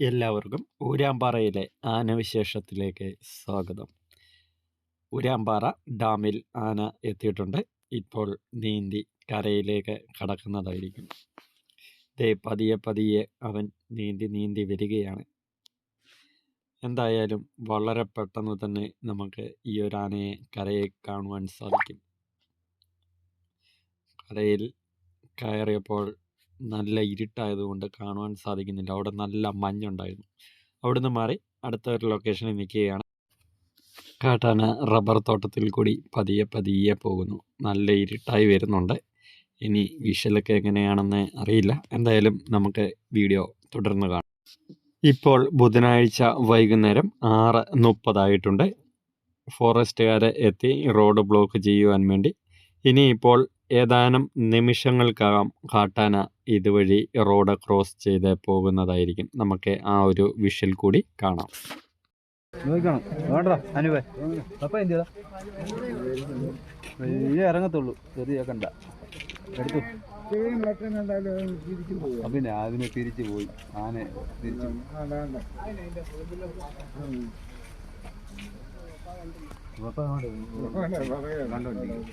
എല്ലാവർക്കും ഊരാമ്പാറയിലെ ആനവിശേഷത്തിലേക്ക് സ്വാഗതം. ഊരാമ്പാറ ഡാമിൽ ആന എത്തിയിട്ടുണ്ട്. ഇപ്പോൾ നീന്തി കരയിലേക്ക് കടക്കുന്നതായിരിക്കും. ദേ പതിയെ പതിയെ അവൻ നീന്തി നീന്തി വരികയാണ്. എന്തായാലും വളരെ പെട്ടെന്ന് തന്നെ നമുക്ക് ഈ ഒരു ആനയെ കരയെ കാണുവാൻ സാധിക്കും. കരയിൽ കയറിയപ്പോൾ നല്ല ഇരുട്ടായതുകൊണ്ട് കാണുവാൻ സാധിക്കുന്നില്ല. അവിടെ നല്ല മഞ്ഞുണ്ടായിരുന്നു. അവിടുന്ന് മാറി അടുത്ത ഒരു ലൊക്കേഷനിൽ നിൽക്കുകയാണ്. കാട്ടാന റബ്ബർ തോട്ടത്തിൽ കൂടി പതിയെ പതിയെ പോകുന്നു. നല്ല ഇരുട്ടായി വരുന്നുണ്ട്. ഇനി വിഷലൊക്കെ എങ്ങനെയാണെന്ന് അറിയില്ല. എന്തായാലും നമുക്ക് വീഡിയോ തുടർന്ന് കാണാം. ഇപ്പോൾ ബുധനാഴ്ച വൈകുന്നേരം ആറ് മുപ്പതായിട്ടുണ്ട്. ഫോറസ്റ്റുകാരെ എത്തി റോഡ് ബ്ലോക്ക് ചെയ്യുവാൻ വേണ്ടി. ഇനിയിപ്പോൾ ഏതാനും നിമിഷങ്ങൾക്കകം കാട്ടാന ഇതുവഴി റോഡ് ക്രോസ് ചെയ്ത് പോകുന്നതായിരിക്കും. നമുക്ക് ആ ഒരു വിഷ്വൽ കൂടി കാണാം. നോക്കണം അനുവേ. അപ്പൊ ഇറങ്ങത്തുള്ളൂ. ചെറിയ കണ്ട എടുത്തു. പിന്നെ അതിനെ തിരിച്ചു പോയി. ആന തിരിച്ചു കണ്ടോണ്ടിരിക്കും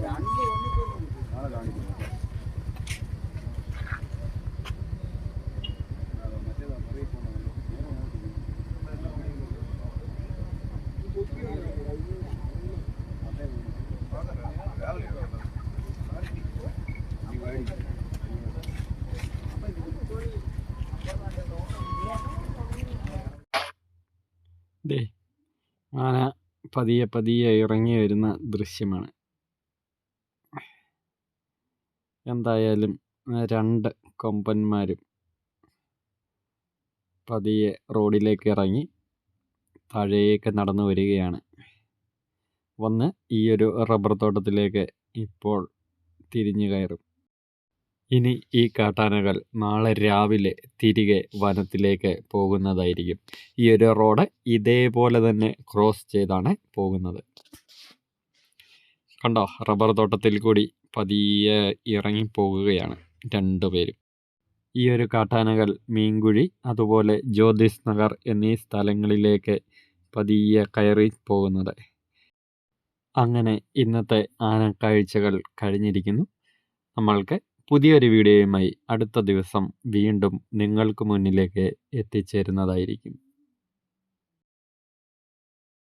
നാളെ ദേ ആന പതിയെ പതിയെ ഇറങ്ങി വരുന്ന ദൃശ്യമാണ്. എന്തായാലും രണ്ട് കൊമ്പന്മാരും പതിയെ റോഡിലേക്ക് ഇറങ്ങി താഴേക്ക് നടന്നു വരികയാണ്. വന്ന് ഈ ഒരു റബ്ബർ തോട്ടത്തിലേക്ക് ഇപ്പോൾ തിരിഞ്ഞു കയറും. ഇനി ഈ കാട്ടാനകൾ നാളെ രാവിലെ തിരികെ വനത്തിലേക്ക് പോകുന്നതായിരിക്കും. ഈ ഒരു റോഡ് ഇതേപോലെ തന്നെ ക്രോസ് ചെയ്താണ് പോകുന്നത്. കണ്ടോ റബ്ബർ തോട്ടത്തിൽ കൂടി പതിയെ ഇറങ്ങിപ്പോകുകയാണ് രണ്ടുപേരും ഈ ഒരു കാട്ടാനകൾ മീൻകുഴി അതുപോലെ ജ്യോതിസ് നഗർ എന്നീ സ്ഥലങ്ങളിലേക്ക് പതിയെ കയറി പോകുന്നത്. അങ്ങനെ ഇന്നത്തെ ആന കാഴ്ചകൾ കഴിഞ്ഞിരിക്കുന്നു. നമ്മൾക്ക് പുതിയൊരു വീഡിയോയുമായി അടുത്ത ദിവസം വീണ്ടും നിങ്ങൾക്ക് മുന്നിലേക്ക് എത്തിച്ചേരുന്നതായിരിക്കും.